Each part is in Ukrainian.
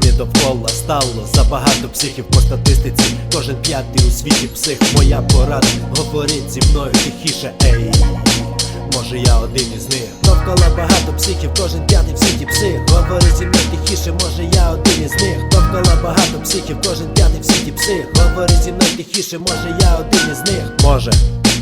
ціни довкола стало забагато психів по статистиці. Кожен п'ятий у світі псих. Моя порада говорить зі мною тихіше, ей. Може я один із них Довкола багато психів, кожен п'ятий в світі псих. Говорить зі мною тихіше, може я один із них. Довкола багато психів, кожен п'ятий в світі псих. Говорить зі мною тихіше, може я один із них. Може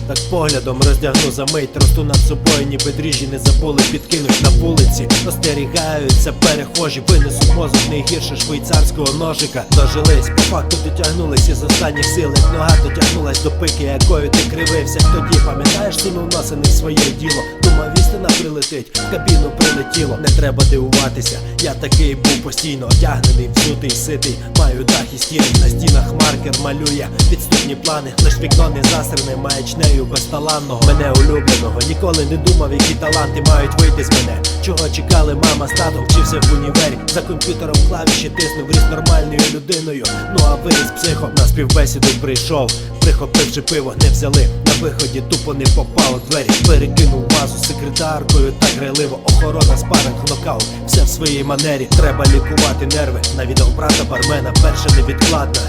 так поглядом роздягну за мить Росту над собою, ніби дріжджі не забули Підкинуть на вулиці, остерігаються перехожі Винесуть мозок не гірше швейцарського ножика. Дожились, по факту дотягнулись із останніх сил Як нога дотягнулась до пики, якою ти кривився. Тоді пам'ятаєш ти в своє діло? Думав, істина прилетить, в кабіну прилетіло. Не треба дивуватися, я такий був постійно Одягнений, взутий, ситий, маю дах і стіни. На стінах маркер малює підступні плани Лиш вікно не засрене маячнею безталанного. Мене улюбленого, ніколи не думав, які таланти мають вийти з мене. Чого чекали мама з татом, вчився в універі. За комп'ютером клавіші тиснув ріс нормальною людиною. Ну а виріс психом на співбесіду прийшов. Прихопивши пиво, не взяли. На виході, тупо не попав у двері. Перекинув вазу з секретаркою так грайливо Охорона, спаринг, нокаут, все в своїй манері Треба лікувати нерви, навідав брата бармена, перша невідкладна.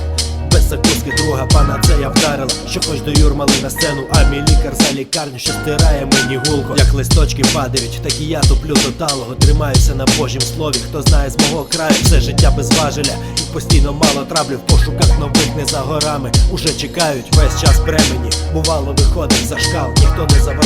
Без закуски друга пана це я вдарила. Що хоч до юрмали на сцену, а мій лікар за лікарню, що стирає мені гулко. Як листочки падають, так і я туплю до талого Тримаюся на божім слові, хто знає з мого краю. Все життя без важеля І постійно мало траблю в пошуках нових не за горами Уже чекають весь час бремені Бувало виходив за шкал, ніхто не заважав,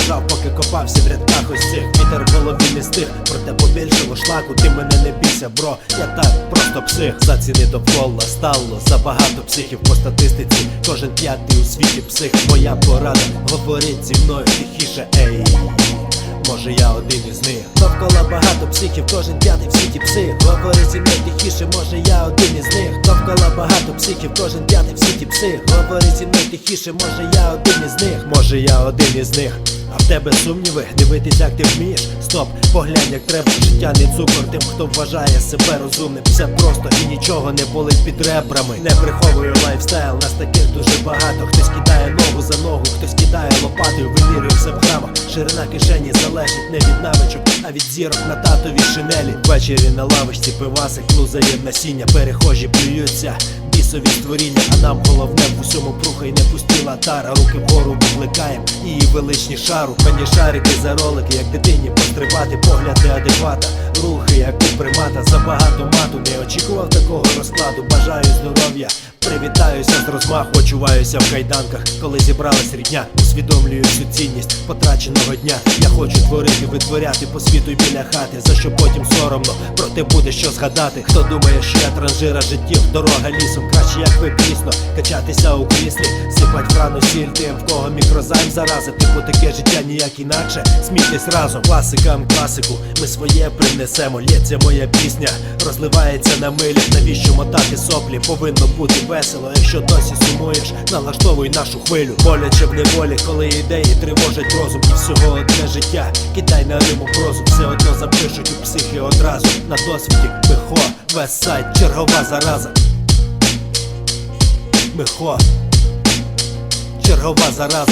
поки в рядках ось Вітер в голові не стих, проте побільшило шлаку. Ти мене не бійся, бро, я так просто псих. Заціни довкола стало забагато психів по статистиці. Кожен п'ятий у світі псих, моя порада Говорить зі мною тихіше, ей. Може я один із них. Довкола багато психів, кожен п'ятий в світі псих. Говорить зі мною тихіше, може я один із них. Довкола багато психів, кожен п'ятий в світі псих. Говорить зі мною тихіше, може я один із них. Може я один із них а в тебе сумніви, дивитись, як ти вмієш? Стоп, поглянь, як треба, життя не цукор Тим, хто вважає себе розумним. Все просто і нічого не болить під ребрами. Не приховую лайфстайл, нас таких дуже багато. Хтось кидає ногу за ногу, хтось кидає лопатою, вимірює все в грамах. Ширина кишені залежить не від навичок, а від зірок на татовій шинелі. Ввечері на лавочці пивасик, лузає насіння, перехожі плюються бісові створіння, а нам головне в усьому пруха і не пустила тара. Руки вгору викликаєм її величні шару. Мені шарики за ролики, як дитині пострибати, погляд неадеквата, рухи, як у примата, забагато мату. Не очікував такого розкладу. Бажаю здоров'я. Привітаюся з розмаху, почуваюся в кайданках, коли зібралась рідня, усвідомлюю всю цінність потраченого дня. Я хочу творити, витворяти по світу й біля хати, за що потім соромно, проте буде що згадати. Хто думає, що я транжира життів, дорога лісом, краще як ви пісно, качатися у кріслі, сипать рану сіль тим, в кого мікрозайм зараза, типу таке життя ніяк інакше. Смійтесь разом, класикам класику, ми своє принесемо. Лється моя пісня, розливається на милях, навіщо мотати соплі, повинно бути весело, якщо досі сумуєш, налаштовуй нашу хвилю. Боляче в неволі, коли ідеї тривожать розум і всього одне життя. Кидай на риму прозу, все одно запишуть у психі одразу. На досвіді Михо, вест-сайд, чергова зараза. Михо, чергова зараза.